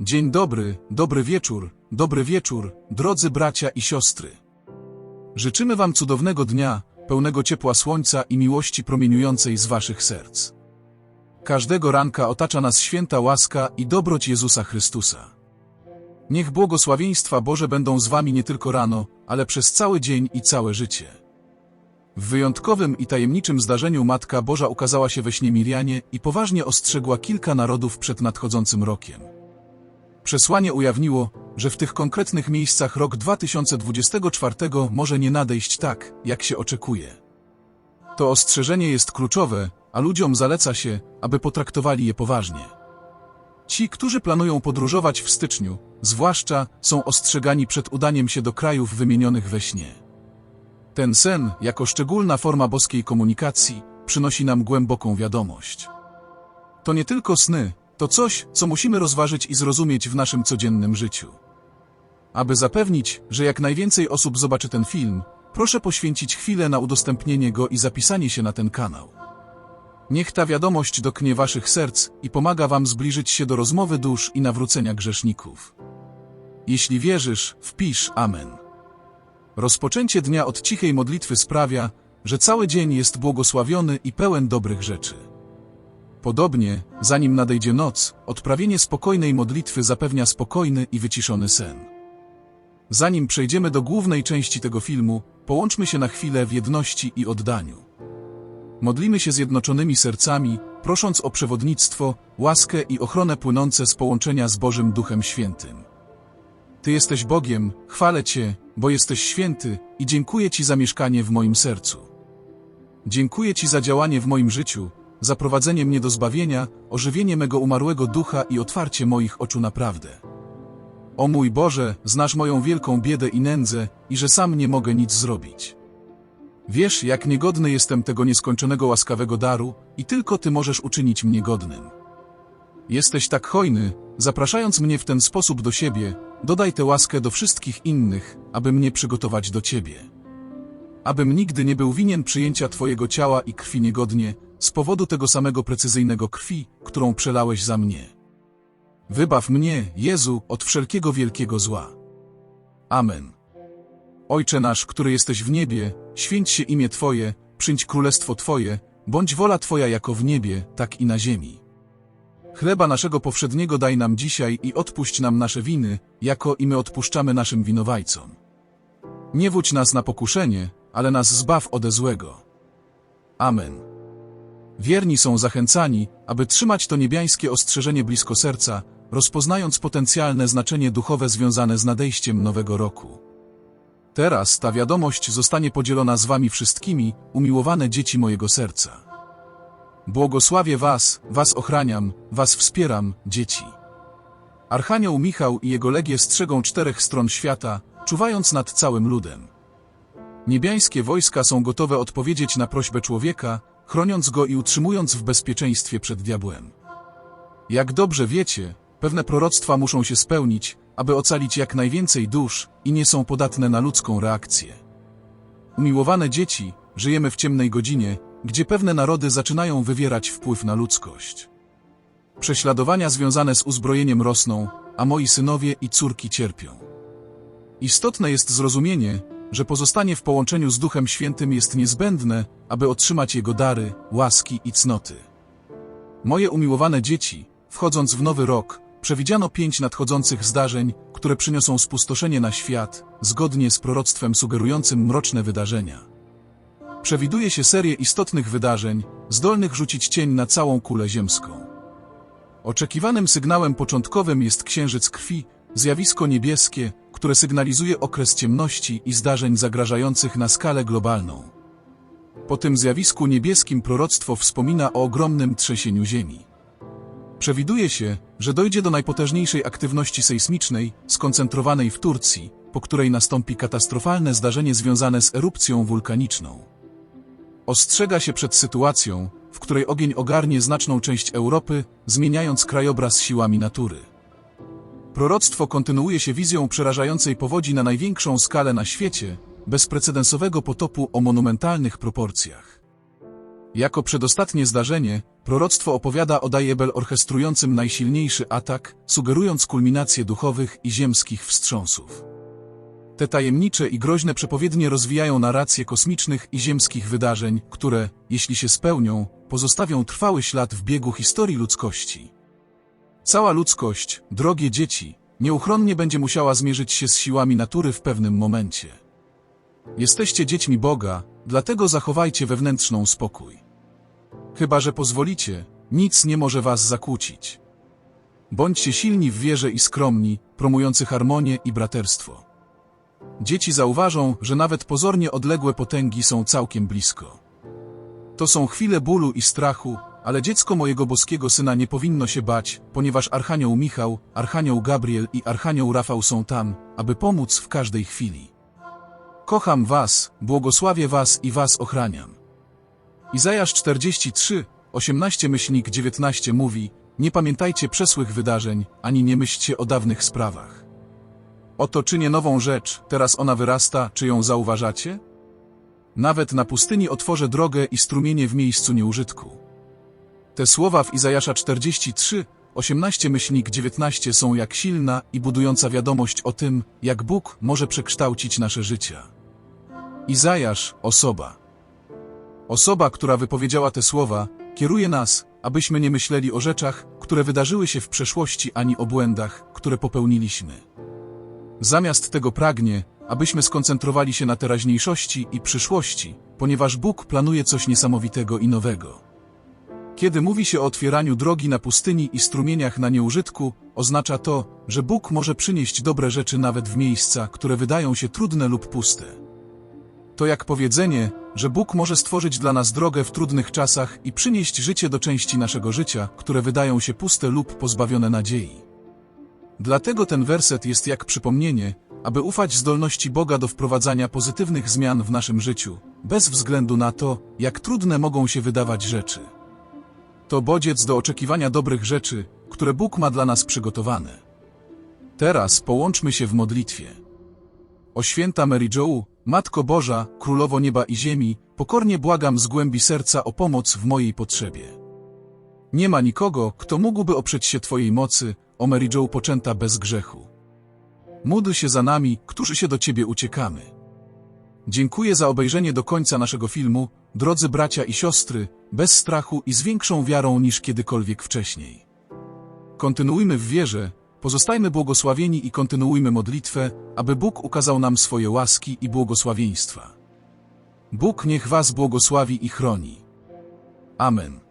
Dzień dobry, dobry wieczór, dobry wieczór, drodzy bracia i siostry. Życzymy Wam cudownego dnia, pełnego ciepła słońca i miłości promieniującej z Waszych serc. Każdego ranka otacza nas święta łaska i dobroć Jezusa Chrystusa. Niech błogosławieństwa Boże będą z Wami nie tylko rano, ale przez cały dzień i całe życie. W wyjątkowym i tajemniczym zdarzeniu Matka Boża ukazała się we śnie Mirianie i poważnie ostrzegła kilka narodów przed nadchodzącym rokiem. Przesłanie ujawniło, że w tych konkretnych miejscach rok 2024 może nie nadejść tak, jak się oczekuje. To ostrzeżenie jest kluczowe, a ludziom zaleca się, aby potraktowali je poważnie. Ci, którzy planują podróżować w styczniu, zwłaszcza, są ostrzegani przed udaniem się do krajów wymienionych we śnie. Ten sen, jako szczególna forma boskiej komunikacji, przynosi nam głęboką wiadomość. To nie tylko sny, to coś, co musimy rozważyć i zrozumieć w naszym codziennym życiu. Aby zapewnić, że jak najwięcej osób zobaczy ten film, proszę poświęcić chwilę na udostępnienie go i zapisanie się na ten kanał. Niech ta wiadomość doknie waszych serc i pomaga wam zbliżyć się do rozmowy dusz i nawrócenia grzeszników. Jeśli wierzysz, wpisz Amen. Rozpoczęcie dnia od cichej modlitwy sprawia, że cały dzień jest błogosławiony i pełen dobrych rzeczy. Podobnie, zanim nadejdzie noc, odprawienie spokojnej modlitwy zapewnia spokojny i wyciszony sen. Zanim przejdziemy do głównej części tego filmu, połączmy się na chwilę w jedności i oddaniu. Modlimy się zjednoczonymi sercami, prosząc o przewodnictwo, łaskę i ochronę płynące z połączenia z Bożym Duchem Świętym. Ty jesteś Bogiem, chwalę Cię, bo jesteś święty i dziękuję Ci za mieszkanie w moim sercu. Dziękuję Ci za działanie w moim życiu, za prowadzenie mnie do zbawienia, ożywienie mego umarłego ducha i otwarcie moich oczu na prawdę. O mój Boże, znasz moją wielką biedę i nędzę i że sam nie mogę nic zrobić. Wiesz, jak niegodny jestem tego nieskończonego łaskawego daru i tylko Ty możesz uczynić mnie godnym. Jesteś tak hojny, zapraszając mnie w ten sposób do siebie, dodaj tę łaskę do wszystkich innych, aby mnie przygotować do Ciebie. Abym nigdy nie był winien przyjęcia Twojego ciała i krwi niegodnie, z powodu tego samego precyzyjnego krwi, którą przelałeś za mnie. Wybaw mnie, Jezu, od wszelkiego wielkiego zła. Amen. Ojcze nasz, który jesteś w niebie, święć się imię Twoje, przyjdź królestwo Twoje, bądź wola Twoja jako w niebie, tak i na ziemi. Chleba naszego powszedniego daj nam dzisiaj i odpuść nam nasze winy, jako i my odpuszczamy naszym winowajcom. Nie wódź nas na pokuszenie, ale nas zbaw ode złego. Amen. Wierni są zachęcani, aby trzymać to niebiańskie ostrzeżenie blisko serca, rozpoznając potencjalne znaczenie duchowe związane z nadejściem nowego roku. Teraz ta wiadomość zostanie podzielona z wami wszystkimi, umiłowane dzieci mojego serca. Błogosławię was, was ochraniam, was wspieram, dzieci. Archanioł Michał i jego legie strzegą czterech stron świata, czuwając nad całym ludem. Niebiańskie wojska są gotowe odpowiedzieć na prośbę człowieka, chroniąc go i utrzymując w bezpieczeństwie przed diabłem. Jak dobrze wiecie, pewne proroctwa muszą się spełnić, aby ocalić jak najwięcej dusz i nie są podatne na ludzką reakcję. Umiłowane dzieci, żyjemy w ciemnej godzinie, gdzie pewne narody zaczynają wywierać wpływ na ludzkość. Prześladowania związane z uzbrojeniem rosną, a moi synowie i córki cierpią. Istotne jest zrozumienie, że pozostanie w połączeniu z Duchem Świętym jest niezbędne, aby otrzymać Jego dary, łaski i cnoty. Moje umiłowane dzieci, wchodząc w nowy rok, przewidziano pięć nadchodzących zdarzeń, które przyniosą spustoszenie na świat, zgodnie z proroctwem sugerującym mroczne wydarzenia. Przewiduje się serię istotnych wydarzeń, zdolnych rzucić cień na całą kulę ziemską. Oczekiwanym sygnałem początkowym jest księżyc krwi, zjawisko niebieskie, które sygnalizuje okres ciemności i zdarzeń zagrażających na skalę globalną. Po tym zjawisku niebieskim proroctwo wspomina o ogromnym trzęsieniu ziemi. Przewiduje się, że dojdzie do najpotężniejszej aktywności sejsmicznej, skoncentrowanej w Turcji, po której nastąpi katastrofalne zdarzenie związane z erupcją wulkaniczną. Ostrzega się przed sytuacją, w której ogień ogarnie znaczną część Europy, zmieniając krajobraz siłami natury. Proroctwo kontynuuje się wizją przerażającej powodzi na największą skalę na świecie, bezprecedensowego potopu o monumentalnych proporcjach. Jako przedostatnie zdarzenie, proroctwo opowiada o Dajebel orchestrującym najsilniejszy atak, sugerując kulminację duchowych i ziemskich wstrząsów. Te tajemnicze i groźne przepowiednie rozwijają narrację kosmicznych i ziemskich wydarzeń, które, jeśli się spełnią, pozostawią trwały ślad w biegu historii ludzkości. Cała ludzkość, drogie dzieci, nieuchronnie będzie musiała zmierzyć się z siłami natury w pewnym momencie. Jesteście dziećmi Boga, dlatego zachowajcie wewnętrzną spokój. Chyba, że pozwolicie, nic nie może was zakłócić. Bądźcie silni w wierze i skromni, promujący harmonię i braterstwo. Dzieci zauważą, że nawet pozornie odległe potęgi są całkiem blisko. To są chwile bólu i strachu, ale dziecko mojego boskiego syna nie powinno się bać, ponieważ Archanioł Michał, Archanioł Gabriel i Archanioł Rafał są tam, aby pomóc w każdej chwili. Kocham was, błogosławię was i was ochraniam. Izajasz 43, 18 myślnik 19 mówi, nie pamiętajcie przesłych wydarzeń, ani nie myślcie o dawnych sprawach. Oto czynię nową rzecz, teraz ona wyrasta, czy ją zauważacie? Nawet na pustyni otworzę drogę i strumienie w miejscu nieużytku. Te słowa w Izajasza 43, 18 myślnik 19 są jak silna i budująca wiadomość o tym, jak Bóg może przekształcić nasze życia. Izajasz, osoba. Osoba, która wypowiedziała te słowa, kieruje nas, abyśmy nie myśleli o rzeczach, które wydarzyły się w przeszłości, ani o błędach, które popełniliśmy. Zamiast tego pragnie, abyśmy skoncentrowali się na teraźniejszości i przyszłości, ponieważ Bóg planuje coś niesamowitego i nowego. Kiedy mówi się o otwieraniu drogi na pustyni i strumieniach na nieużytku, oznacza to, że Bóg może przynieść dobre rzeczy nawet w miejsca, które wydają się trudne lub puste. To jak powiedzenie, że Bóg może stworzyć dla nas drogę w trudnych czasach i przynieść życie do części naszego życia, które wydają się puste lub pozbawione nadziei. Dlatego ten werset jest jak przypomnienie, aby ufać zdolności Boga do wprowadzania pozytywnych zmian w naszym życiu, bez względu na to, jak trudne mogą się wydawać rzeczy. To bodziec do oczekiwania dobrych rzeczy, które Bóg ma dla nas przygotowane. Teraz połączmy się w modlitwie. O święta Mary Jo, Matko Boża, Królowo Nieba i Ziemi, pokornie błagam z głębi serca o pomoc w mojej potrzebie. Nie ma nikogo, kto mógłby oprzeć się Twojej mocy, o Mary Jo poczęta bez grzechu. Módl się za nami, którzy się do Ciebie uciekamy. Dziękuję za obejrzenie do końca naszego filmu, drodzy bracia i siostry, bez strachu i z większą wiarą niż kiedykolwiek wcześniej. Kontynuujmy w wierze, pozostajmy błogosławieni i kontynuujmy modlitwę, aby Bóg ukazał nam swoje łaski i błogosławieństwa. Bóg niech Was błogosławi i chroni. Amen.